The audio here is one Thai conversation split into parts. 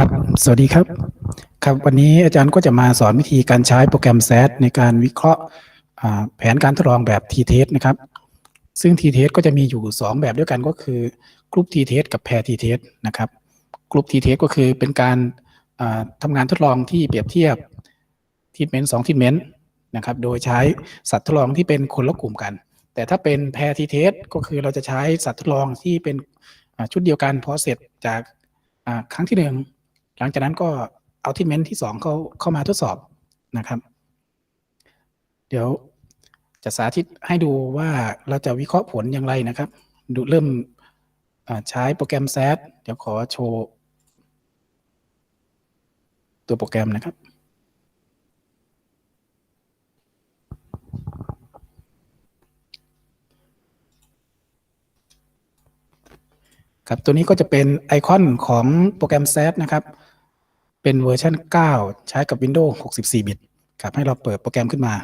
ครับ สวัสดีครับ ครับ วันนี้อาจารย์ก็จะมาสอนวิธีการใช้โปรแกรม SAS ในการวิเคราะห์แผนการทดลองแบบ t-test นะครับ ซึ่ง t-test ก็จะมีอยู่ 2 แบบด้วยกันก็คือกรุ๊ป t-test กับ pair t-test นะครับกรุ๊ป t-test ก็คือเป็นการอ่าทำงานทดลองที่เปรียบเทียบ treatment 2 treatment นะครับ โดยใช้สัตว์ทดลองที่เป็นคนละกลุ่มกัน แต่ถ้าเป็น pair t-test ก็คือเราจะใช้สัตว์ทดลองที่เป็นชุดเดียวกันพอเสร็จจากครั้งที่หนึ่ง หลังจากนั้นก็เอาที่เมนที่สองเข้าเข้ามาทดสอบนะครับ เดี๋ยวจะสาธิตให้ดูว่าเราจะวิเคราะห์ผลอย่างไรนะครับ ดูเริ่มใช้โปรแกรม SAS เดี๋ยวขอโชว์ ตัวโปรแกรมนะครับครับตัวนี้ก็จะเป็นไอคอนของโปรแกรม SAS นะครับ เป็นเวอร์ชัน 9 ใช้กับ Windows 64 บิตครับให้เราเปิดโปรแกรมขึ้นมา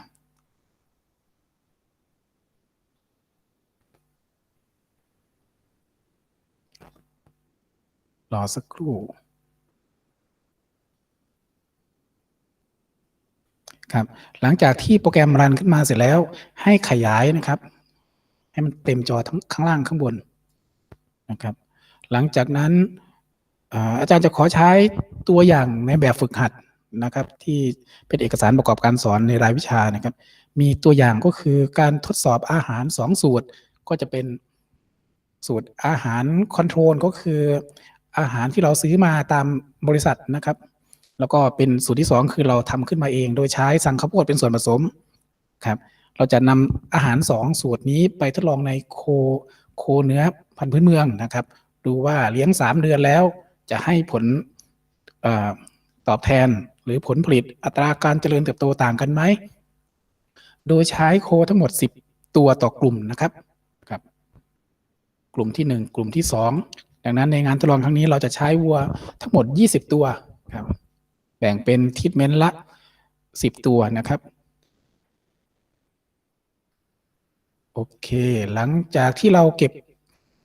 รอสักครู่ ครับ หลังจากที่โปรแกรมรันขึ้นมาเสร็จแล้ว ให้ขยายนะครับ ให้มันเต็มจอทั้งข้างล่างข้างบนนะครับ หลังจากนั้น อาจารย์จะขอใช้ตัวอย่างในแบบฝึกหัดนะครับ ที่เป็นเอกสารประกอบการสอนในรายวิชานะครับ มีตัวอย่างก็คือการทดสอบอาหาร2สูตรก็จะเป็นสูตรอาหารคอนโทรลก็คืออาหารที่เราซื้อมาตามบริษัทนะครับ แล้วก็เป็นสูตรที่ 2 คือเราทำขึ้นมาเอง โดยใช้สังข้าวโพดเป็นส่วนผสมครับ เราจะนำอาหาร 2 สูตรนี้ไปทดลองในโคโคเนื้อพันธุ์พื้นเมืองนะครับ ดูว่าเลี้ยง 3 เดือนแล้ว จะให้ผลอตอบแทนหรือผลผลิตอัตราการเจริญเติบโตต่างกันไหม โดยใช้โคทั้งหมด 10 ตัวต่อกลุ่มนะครับครับ กลุ่มที่ 1 กลุ่มที่ 2 ดังนั้นในงานทดลองครั้งนี้เราจะใช้วัวทั้งหมด 20 ตัวครับแบ่งเป็นทิทเมนละ 10 ตัวนะครับโอเค หลังจากที่เราเก็บ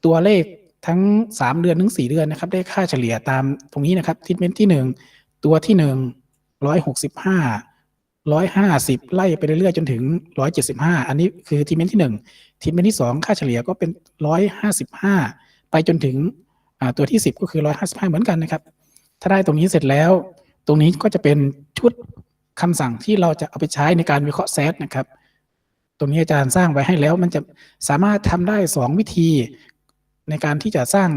ตัวเลข ทั้ง 3 เดือนถึง4เดือนนะครับ ได้ค่าเฉลี่ยตามตรงนี้นะครับทิทเมนที่ 1 ตัวที่ 1 165 150 ไล่ไปเรื่อยๆ จนถึง 175 อันนี้คือทิทเมนที่1ทิทเมนที่ 2 ค่าเฉลี่ยก็เป็น 155 ไปจนถึงตัวที่ 10 ก็คือ 155 เหมือนกันนะครับ ถ้าได้ตรงนี้เสร็จแล้ว ตรงนี้ก็จะเป็นชุดคำสั่งที่เราจะเอาไปใช้ในการวิเคราะห์แซดนะครับ ตรงนี้อาจารย์สร้างไว้ให้แล้วมันจะสามารถทำได้ 2 วิธี ในการที่จะสร้าง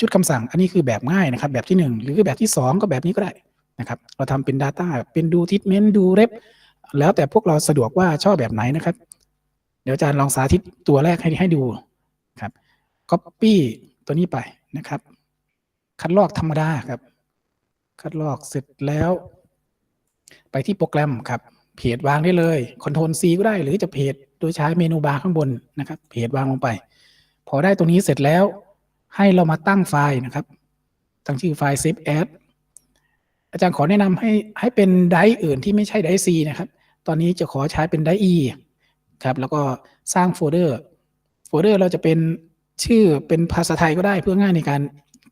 ชุดคำสั่ง อันนี้คือแบบง่ายนะครับ แบบที่ 1 หรือแบบที่ 2 ก็แบบนี้ก็ได้นะครับ เราทำเป็น Data เป็นดูทิทเมนต์ดูเรฟแล้วแต่พวกเราสะดวกว่าชอบแบบไหนนะครับ เดี๋ยวอาจารย์ลองสาธิตตัวแรกให้ให้ดูครับ Copy ตัวนี้ไปนะครับ คัดลอกธรรมดาครับ คัดลอกเสร็จแล้ว ไปที่โปรแกรมครับเพจวางได้เลย Ctrl C ก็ได้ หรือจะเพจโดยใช้เมนูบาร์ข้างบนนะครับเพจวางลงไป พอได้ตรงนี้เสร็จแล้วให้เรามาตั้งไฟล์นะครับ ตั้งชื่อไฟล์ save as อาจารย์ขอแนะนำให้ให้เป็นไดร์อื่นที่ไม่ใช่ไดร์ C นะครับ ตอนนี้จะขอใช้เป็นไดร์ E ครับ แล้วก็สร้างโฟลเดอร์ โฟลเดอร์เราจะเป็นชื่อเป็นภาษาไทยก็ได้เพื่อง่ายในการ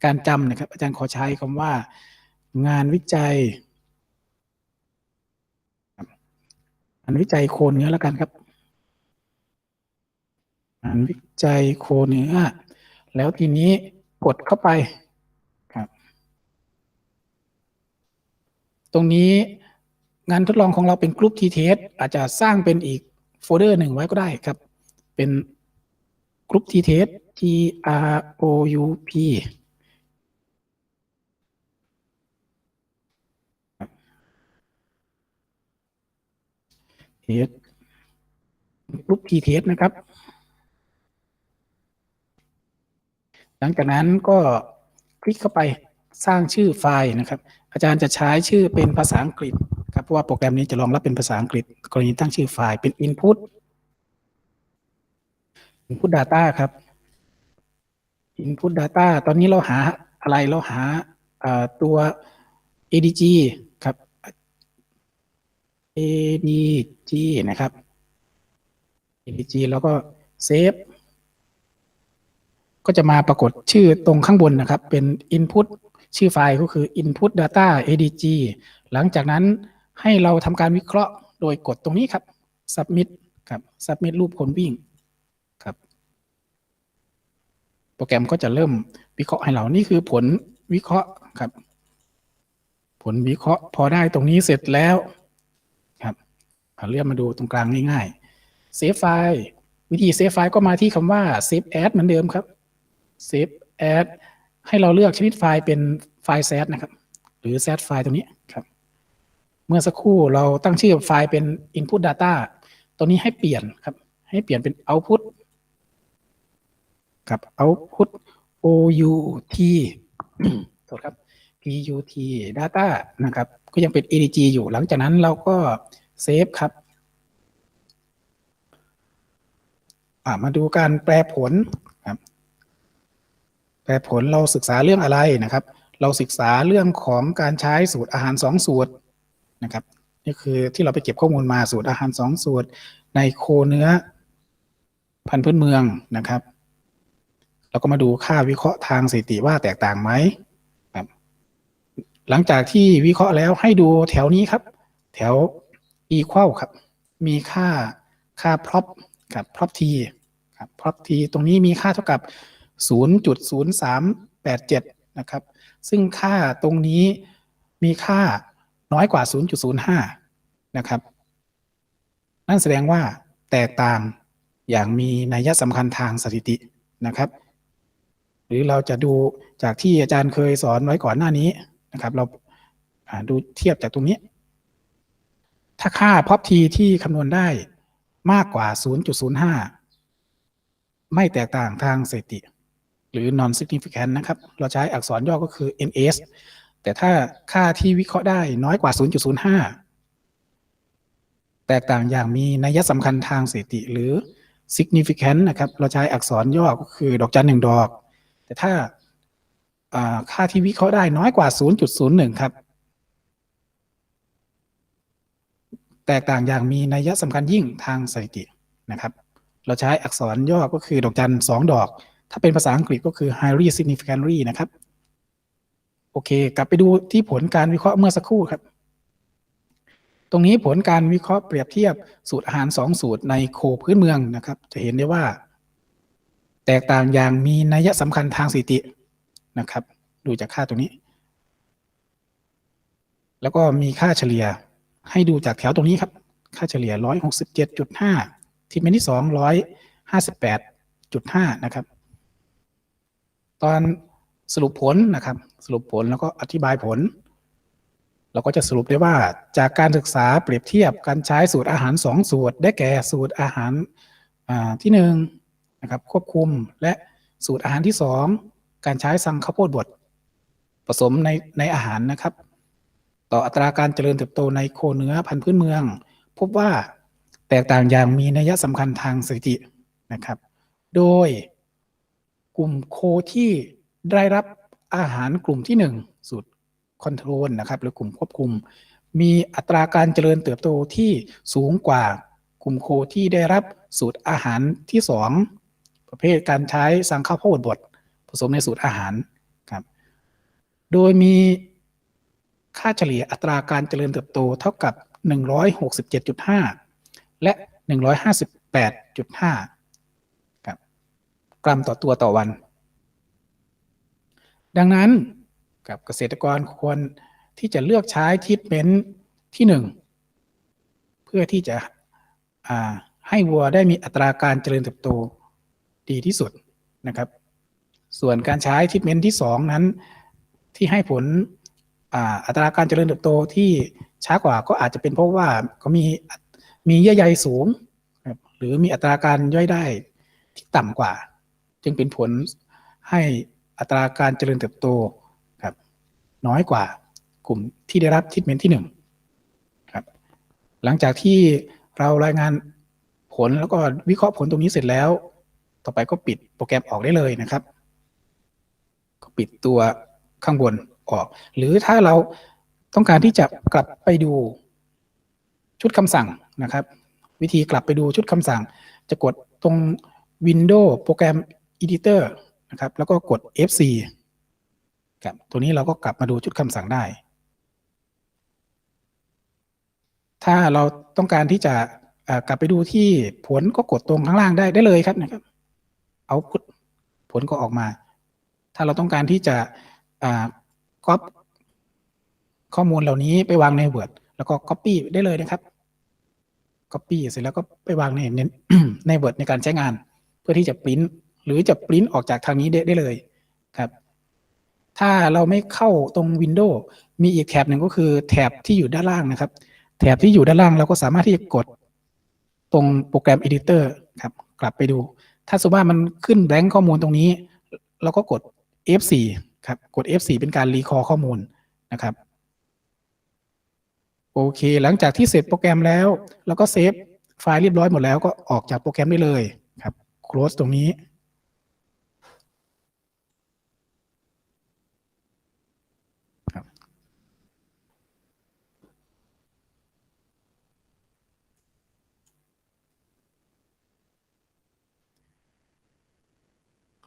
การจำนะครับ อาจารย์ขอใช้คำว่า งานวิจัยงานวิจัยโคนเนื้อแล้วกันครับานวิจัยโคเนื้อ แล้วทีนี้กดเข้าไปครับ ตรงนี้งานทดลองของเราเป็นกลุ่ม t-test อาจจะสร้างเป็นอีกโฟลเดอร์หนึ่งไว้ก็ได้ครับ เป็นกลุ่ม t-test t r o u p เทสกลุ่ม t-test นะครับ หลังจากนั้นก็คลิกเข้าไปสร้างชื่อไฟล์นะครับ อาจารย์จะใช้ชื่อเป็นภาษาอังกฤษครับเพราะว่าโปรแกรมนี้จะรองรับเป็นภาษาอังกฤษ กรณีตั้งชื่อไฟล์เป็น input input data ครับ input data ตอนนี้เราหาอะไรเราหาตัว adg ครับ adg นะครับ adg แล้วก็ save ก็จะมาปรากฏชื่อตรงข้างบนนะครับ เป็น input ชื่อไฟล์ก็คือ input data adg หลังจากนั้นให้เราทำการวิเคราะห์โดยกดตรงนี้ครับ submit ครับ submit รูปคนวิ่งครับ โปรแกรมก็จะเริ่มวิเคราะห์ให้เรานี่คือผลวิเคราะห์ครับ ผลวิเคราะห์พอได้ตรงนี้เสร็จแล้วครับเอาเลื่อนมาดูตรงกลางง่ายๆ save file วิธีเซฟไฟล์ก็มาที่คำว่า save as เหมือนเดิมครับ save as ให้เราเลือกชนิดไฟล์เป็นไฟล์ z นะครับ หรือ z ไฟล์ตรงนี้ครับ เมื่อสักครู่เราตั้งชื่อไฟล์เป็น input data ตัวนี้ให้เปลี่ยนครับ ให้เปลี่ยนเป็น output กับ output out โทษครับ put data นะครับ ก็ยังเป็น adg อยู่หลังจากนั้นเราก็เซฟครับมาดูการแปลผล แปลผลเราศึกษาเรื่องอะไรนะครับ เราศึกษาเรื่องของการใช้สูตรอาหารสองสูตรนะครับนี่คือที่เราไปเก็บข้อมูลมาสูตรอาหารสองสูตร ในโคเนื้อ พันธุ์พื้นเมืองนะครับ เราก็มาดูค่าวิเคราะห์ทางสถิติว่าแตกต่างไหมครับหลังจากที่วิเคราะห์แล้วให้ดูแถวนี้ครับ แถว equal ครับ มีค่าค่า prop กับ prop t ครับ prop t ตรงนี้มีค่าเท่ากับ 0.0387 นะครับ ซึ่งค่าตรงนี้มีค่าน้อยกว่า 0.05 นะครับ นั่นแสดงว่าแตกต่างอย่างมีนัยสำคัญทางสถิตินะครับ หรือเราจะดูจากที่อาจารย์เคยสอนไว้ก่อนหน้านี้นะครับ เราดูเทียบจากตรงนี้ ถ้าค่า prop t ที่คำนวณได้มากกว่า 0.05 ไม่แตกต่างทางสถิติ หรือ non significant นะครับ เราใช้อักษรย่อก็คือ ns แต่ถ้าค่าที่วิเคราะห์ได้น้อยกว่า 0.05 แตกต่างอย่างมีนัยสำคัญทางสถิติหรือ significant นะครับ เราใช้อักษรย่อก็คือดอกจันหนึ่งดอก แต่ถ้าอ่าค่าที่วิเคราะห์ได้น้อยกว่า 0.01 ครับ แตกต่างอย่างมีนัยสำคัญยิ่งทางสถิตินะครับ เราใช้อักษรย่อก็คือดอกจันสองดอก ถ้าเป็นภาษาอังกฤษก็คือ highly significantly นะครับ โอเค กลับไปดูที่ผลการวิเคราะห์เมื่อสักครู่ครับ ตรงนี้ผลการวิเคราะห์เปรียบเทียบสูตรอาหารสองสูตรในโคพื้นเมืองนะครับ จะเห็นได้ว่า แตกต่างอย่างมีนัยสำคัญทางสถิตินะครับ ดูจากค่าตรงนี้ แล้วก็มีค่าเฉลี่ยให้ดูจากแถวตรงนี้ครับ ค่าเฉลี่ย 167.5 ที่เป็นที่258.5 นะครับ ตอนสรุปผลนะครับ สรุปผลแล้วก็อธิบายผล เราก็จะสรุปได้ว่าจากการศึกษาเปรียบเทียบการใช้สูตรอาหาร 2 สูตร ได้แก่สูตรอาหารอ่าที่1นะครับควบคุมและสูตรอาหารที่ 2 การใช้สังข้าวโพดบดผสมในในอาหารนะครับ ต่ออัตราการเจริญเติบโตในโคเนื้อพันธุ์พื้นเมือง พบว่าแตกต่างอย่างมีนัยสำคัญทางสถิตินะครับ โดย กลุ่มโคที่ได้รับอาหารกลุ่มที่ 1 สูตรคอนโทรลนะครับหรือกลุ่มควบคุม มีอัตราการเจริญเติบโตที่สูงกว่ากลุ่มโคที่ได้รับสูตรอาหารที่ 2 ประเภทการใช้สังข้าวโพดบดผสมในสูตรอาหารครับโดยมีค่าเฉลี่ยอัตราการเจริญเติบโตเท่ากับ 167.5 และ 158.5ครับ กรัมต่อตัวต่อวัน ดังนั้นกับเกษตรกรควรที่จะเลือกใช้ทิทเมนต์ที่ 1 เพื่อที่จะให้วัวได้มีอัตราการเจริญเติบโตดีที่สุดนะครับ ส่วนการใช้ทิทเมนต์ที่ 2 นั้นที่ให้ผลอ,อัตราการเจริญเติบโตที่ช้ากว่าก็อาจจะเป็นเพราะว่าเขามีมีเยื่อใยสูง หรือมีอัตราการย่อยได้ที่ต่ำกว่า จึงเป็นผลให้อัตราการเจริญเติบโตครับน้อยกว่ากลุ่มที่ได้รับทิทเมนที่1ครับหลังจากที่เรารายงานผลแล้วก็วิเคราะห์ผลตรงนี้เสร็จแล้ว ต่อไปก็ปิดโปรแกรมออกได้เลยนะครับ ก็ปิดตัวข้างบนออก หรือถ้าเราต้องการที่จะกลับไปดูชุดคำสั่งนะครับ วิธีกลับไปดูชุดคำสั่ง จะกดตรง Windows โปรแกรม Editor นะครับ แล้วก็กด F4 ครับตัวนี้เราก็กลับมาดูชุดคำสั่งได้ ถ้าเราต้องการที่จะกลับไปดูที่ผลก็กดตรงข้างล่างได้ได้เลยครับนะครับเอาผลก็ออกมา ถ้าเราต้องการที่จะก๊อปข้อมูลเหล่านี้ไปวางใน Word แล้วก็ Copy ได้เลยนะครับ Copy เสร็จแล้วก็ไปวางในในใน Word ในการใช้งาน เพื่อที่จะปริ้น หรือจะปริ้นออกจากทางนี้ได้ไดเลยครับ ถ้าเราไม่เข้าตรง Windows มีอีกแถบหนึ่งก็คือแถบที่อยู่ด้านล่างนะครับ แถบที่อยู่ด้านล่างเราก็สามารถที่จะกดตรงโปรแกรม Editor ครับ กลับไปดู ถ้าสมมติว่ามันขึ้นแบงค์ข้อมูลตรงนี้ เราก็กด F4 ครับกด F4 เป็นการรีคอร์ข้อมูลนะครับโอเค หลังจากที่เสร็จโปรแกรมแล้ว แล้วก็เซฟไฟล์เรียบร้อยหมดแล้วก็ออกจากโปรแกรมได้เลยครับ close ตรงนี้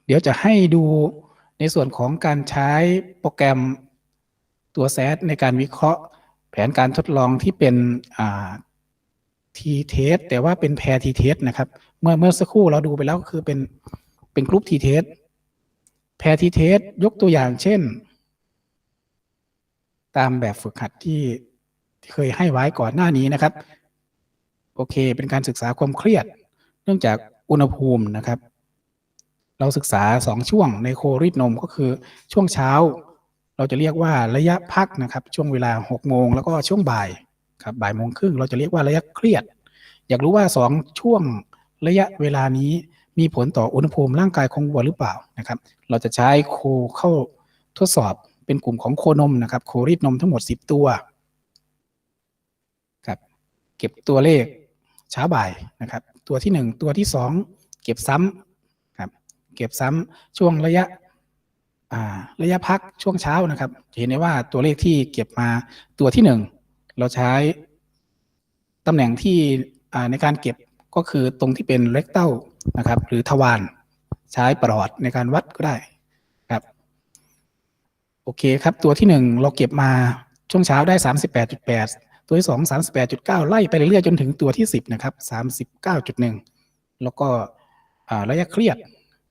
เดี๋ยวจะให้ดูในส่วนของการใช้โปรแกรมตัวแซดในการวิเคราะห์แผนการทดลองที่เป็นทีเทสแต่ว่าเป็นแพรทีเทสนะครับ เมื่อเมื่อสักครู่เราดูไปแล้วก็คือเป็นเป็นกรุ๊ปทีเทสแพรทีเทสยกตัวอย่างเช่น ตามแบบฝึกหัดที่ที่เคยให้ไว้ก่อนหน้านี้นะครับ โอเค เป็นการศึกษาความเครียด เนื่องจากอุณหภูมินะครับ เราศึกษาสองช่วงในโครีดนมก็คือช่วงเช้า เราจะเรียกว่าระยะพักนะครับ ช่วงเวลาหกโมงแล้วก็ช่วงบ่ายครับบ่ายโมงครึ่งเราจะเรียกว่าระยะเครียด อยากรู้ว่าสองช่วงระยะเวลานี้มีผลต่ออุณหภูมิร่างกายของวัวหรือเปล่านะครับ เราจะใช้โคเข้าทดสอบเป็นกลุ่มของโคนมนะครับ โครีดนมทั้งหมด 10 ตัวครับเก็บตัวเลขเช้าบ่ายนะครับ ตัวที่หนึ่งตัวที่สองเก็บซ้ำครับ เก็บซ้ำช่วงระยะระยะพักช่วงเช้านะครับจะเห็นได้ว่าตัวเลขที่เก็บมาตัวที่หนึ่งเราใช้ตำแหน่งที่ในการเก็บก็คือตรงที่เป็นเรกเต้านะครับ หรือทวารใช้ประหลอดในการวัดก็ได้ครับโอเคครับ ตัวที่หนึ่งเราเก็บมาช่วงเช้าได้สามสิบแปดจุดแปดตัวที่สองสามสิบแปดจุดเก้าไล่ไปเรื่อยๆจนถึงตัวที่สิบนะครับสามสิบเก้าจุดหนึ่งแล้วก็ระยะเครียด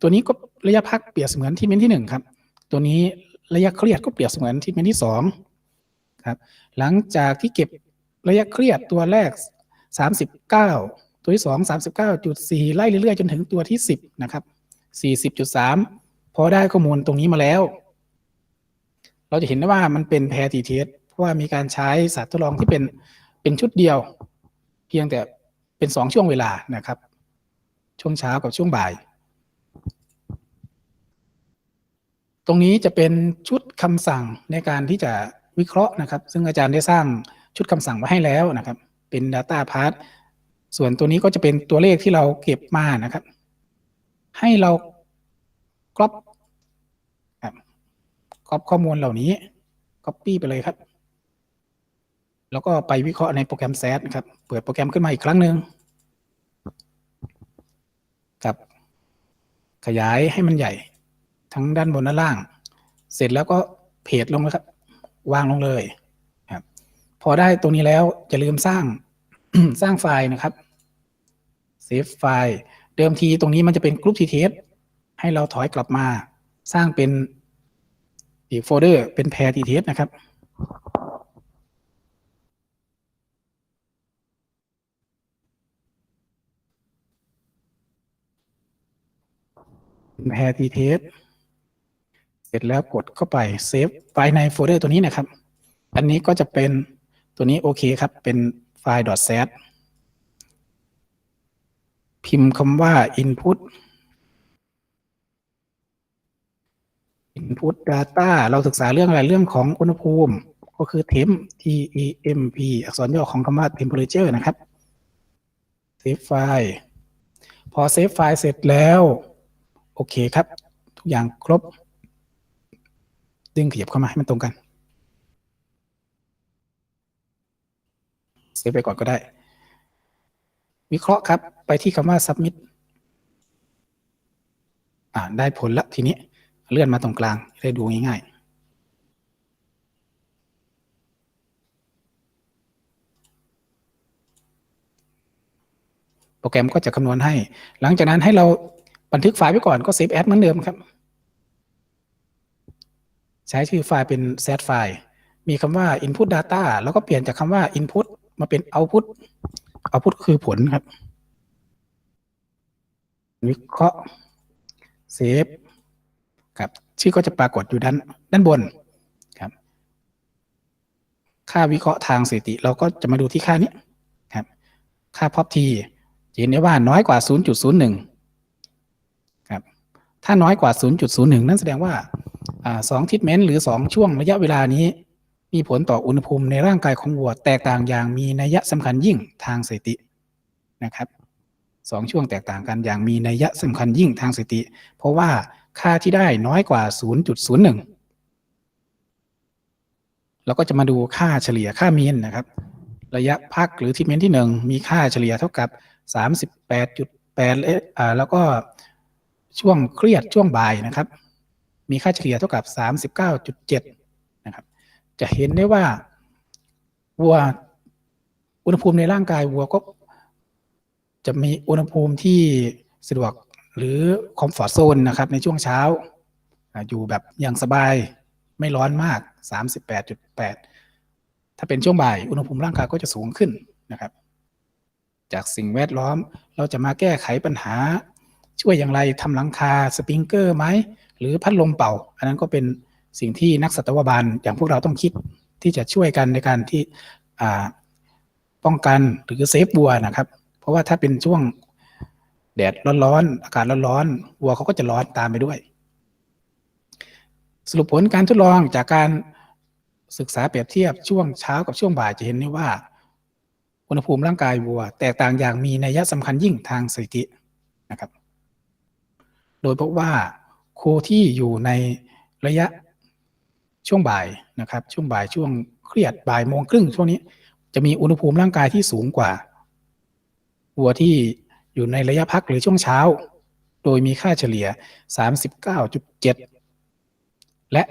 ตัวนี้ก็ระยะพักเปรียบเสมือนที่เมนที่หนึ่งครับ ตัวนี้ระยะเครียดก็เปรียบเสมือนที่เมนที่สองครับ หลังจากที่เก็บระยะเครียดตัวแรกสามสิบเก้าตัวที่สองสามสิบเก้าจุดสี่ไล่เรื่อยๆ จนถึงตัวที่สิบนะครับสี่สิบจุดสามพอได้ข้อมูลตรงนี้มาแล้ว เราจะเห็นได้ว่ามันเป็นแพรทีเทสเพราะว่ามีการใช้สัตว์ทดลองที่เป็นเป็นชุดเดียว เพียงแต่เป็นสองช่วงเวลานะครับ ช่วงเช้ากับช่วงบ่าย ตรงนี้จะเป็นชุดคำสั่งในการที่จะวิเคราะห์นะครับ ซึ่งอาจารย์ได้สร้างชุดคำสั่งมาให้แล้วนะครับ เป็น Data Part ส่วนตัวนี้ก็จะเป็นตัวเลขที่เราเก็บมานะครับ ให้เรากรอบครับกรอบข้อมูลเหล่านี้ Copy ไปเลยครับ แล้วก็ไปวิเคราะห์ในโปรแกรม SAT นะครับ เปิดโปรแกรมขึ้นมาอีกครั้งหนึ่งครับ ขยายให้มันใหญ่ ทั้งด้านบนด้านล่าง เสร็จแล้วก็เพจลงนะครับ วางลงเลยครับ พอได้ตรงนี้แล้วอย่าลืมสร้างสร้างไฟล์นะครับเซฟไฟล์เดิมทีตรงนี้มันจะเป็นกรุ๊ปทีเทสให้เราถอยกลับมา สร้างเป็นอีกโฟลเดอร์เป็นแพรทีเทสนะครับแพรทีเทส เสร็จแล้วกดเข้าไปเซฟไฟล์ในโฟลเดอร์ตัวนี้นะครับ อันนี้ก็จะเป็นตัวนี้โอเคครับ เป็นไฟล์ .zat พิมพ์คำว่า input input data เราศึกษาเรื่องอะไรเรื่องของอุณหภูมิ ก็คือ temp t e m p อักษรย่อของคำว่า temperature นะครับ เซฟไฟล์ พอเซฟไฟล์เสร็จแล้ว โอเคครับ ทุกอย่างครบ ดึงขยับเข้ามาให้มันตรงกันเซฟไปก่อนก็ได้ วิเคราะห์ครับ ไปที่คำว่า submit อ่าได้ผลละทีนี้ เลื่อนมาตรงกลางได้ดูง่ายๆ โปรแกรมก็จะคำนวณให้ หลังจากนั้นให้เราบันทึกไฟล์ไว้ก่อนก็เซฟแอดเหมือนเดิมครับ ใช้ชื่อไฟล์เป็น set ไฟล์มีคำว่า input data แล้วก็เปลี่ยนจากคำว่า input มาเป็น output output คือผลครับ วิเคราะห์เซฟครับชื่อก็จะปรากฏอยู่ด้านด้านบนครับ ค่าวิเคราะห์ทางสถิติ เราก็จะมาดูที่ค่านี้ครับ ค่าพอพทีเห็นได้ว่าน้อยกว่า 0.01 ถ้าน้อยกว่า 0.01 นั่นแสดงว่าสองทิศเมนต์หรือ 2 ช่วงระยะเวลานี้ มีผลต่ออุณหภูมิในร่างกายของวัวแตกต่างอย่างมีนัยสำคัญยิ่งทางสถิตินะครับสองช่วงแตกต่างกันอย่างมีนัยสำคัญยิ่งทางสถิติ เพราะว่าค่าที่ได้น้อยกว่า 0.01เราก็จะมาดูค่าเฉลี่ยค่ามีนนะครับ ระยะพักหรือทิศเมนที่ 1 มีค่าเฉลี่ยเท่ากับ 38.8และแล้วก็ ช่วงเครียดช่วงบ่ายนะครับ มีค่าเฉลี่ยเท่ากับ 39.7 นะครับ จะเห็นได้ว่าวัวอุณหภูมิในร่างกายวัวก็จะมีอุณหภูมิที่สะดวกหรือคอมฟอร์ z โซนนะครับในช่วงเช้าอ่าอยู่แบบอย่างสบายไม่ร้อนมาก 38.8 ถ้าเป็นช่วงบ่าย อุณหภูมิร่างกายก็จะสูงขึ้นนะครับ จากสิ่งแวดล้อมเราจะมาแก้ไขปัญหา ช่วยอย่างไรทำหลังคาสปริงเกอร์ไหมหรือพัดลมเป่า อันนั้นก็เป็นสิ่งที่นักสัตวบาลอย่างพวกเราต้องคิดที่จะช่วยกันในการที่ป้องกันหรือเซฟวัวนะครับ เพราะว่าถ้าเป็นช่วงแดดร้อนๆอากาศร้อนๆวัวเขาก็จะร้อนตามไปด้วย สรุปผลการทดลองจากการศึกษาเปรียบเทียบช่วงเช้ากับช่วงบ่ายจะเห็นได้ว่าอุณหภูมิร่างกายวัว แตกต่างอย่างมีนัยสำคัญยิ่งทางสถิตินะครับ โดยพบว่าโคที่อยู่ในระยะช่วงบ่ายนะครับ ช่วงบ่ายช่วงเครียดบ่ายโมงครึ่งช่วงนี้จะมีอุณหภูมิร่างกายที่สูงกว่าวัวที่อยู่ในระยะพักหรือช่วงเช้า โดยมีค่าเฉลี่ย 39.7 และ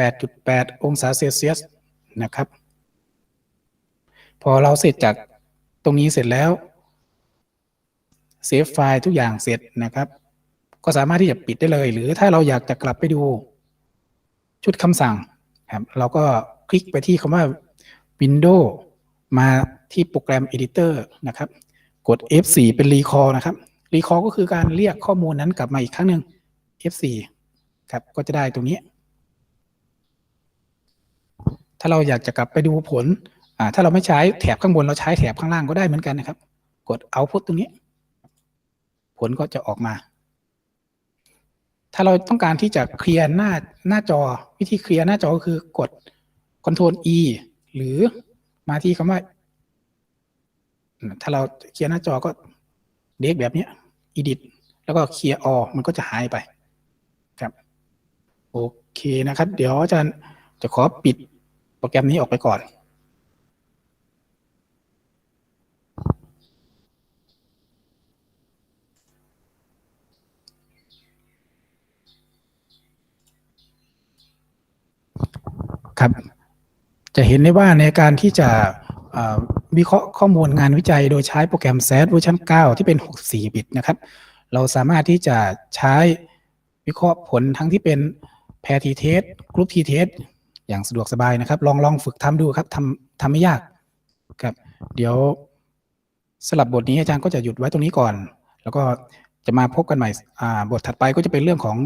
38.8 องศาเซลเซียสนะครับ พอเราเสร็จจากตรงนี้เสร็จแล้วเซฟไฟล์ทุกอย่างเสร็จนะครับ ก็สามารถที่จะปิดได้เลย หรือถ้าเราอยากจะกลับไปดูชุดคำสั่งครับเราก็คลิกไปที่คำว่า Windows มาที่โปรแกรม Editor นะครับ กด F4 เป็น Recall นะครับ Recall ก็คือการเรียกข้อมูลนั้นกลับมาอีกครั้งหนึ่ง F4 ครับก็จะได้ตรงนี้ ถ้าเราอยากจะกลับไปดูผลอ่าถ้าเราไม่ใช้แถบข้างบนเราใช้แถบข้างล่างก็ได้เหมือนกันนะครับ กด Output ตรงนี้ ผลก็จะออกมา ถ้าเราต้องการที่จะเคลียร์หน้าหน้าจอ วิธีเคลียร์หน้าจอก็คือกด Ctrl E หรือมาที่คำว่า ถ้าเราเคลียร์หน้าจอก็เด็กแบบนี้ edit แล้วก็เคลียร์ออมันก็จะหายไปครับโอเคนะครับ เดี๋ยวอาจารย์จะขอปิดโปรแกรมนี้ออกไปก่อน ครับ จะเห็นได้ว่าในการที่จะวิเคราะห์ข้อมูลงานวิจัยโดยใช้โปรแกรม SAS เวอร์ชัน9 ที่เป็น 64 บิตนะครับ เราสามารถที่จะใช้วิเคราะห์ผลทั้งที่เป็น pair t test group t test อย่างสะดวกสบายนะครับ ลองลองฝึกทำดูครับทำทำไม่ยากครับ เดี๋ยวสลับบทนี้อาจารย์ก็จะหยุดไว้ตรงนี้ก่อน แล้วก็จะมาพบกันใหม่บทถัดไปก็จะเป็นเรื่องของ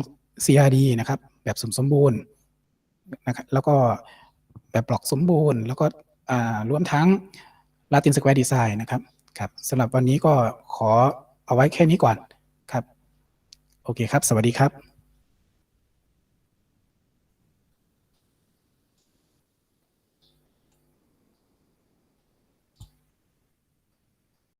CRD นะครับ แบบสมสมบูรณ์ นะครับแล้วก็แบบบล็อกสมบูรณ์ แล้วก็อ่ารวมทั้ง Latin Square Design นะครับครับสำหรับวันนี้ก็ขอเอาไว้แค่นี้ก่อนครับ โอเคครับ สวัสดีครับ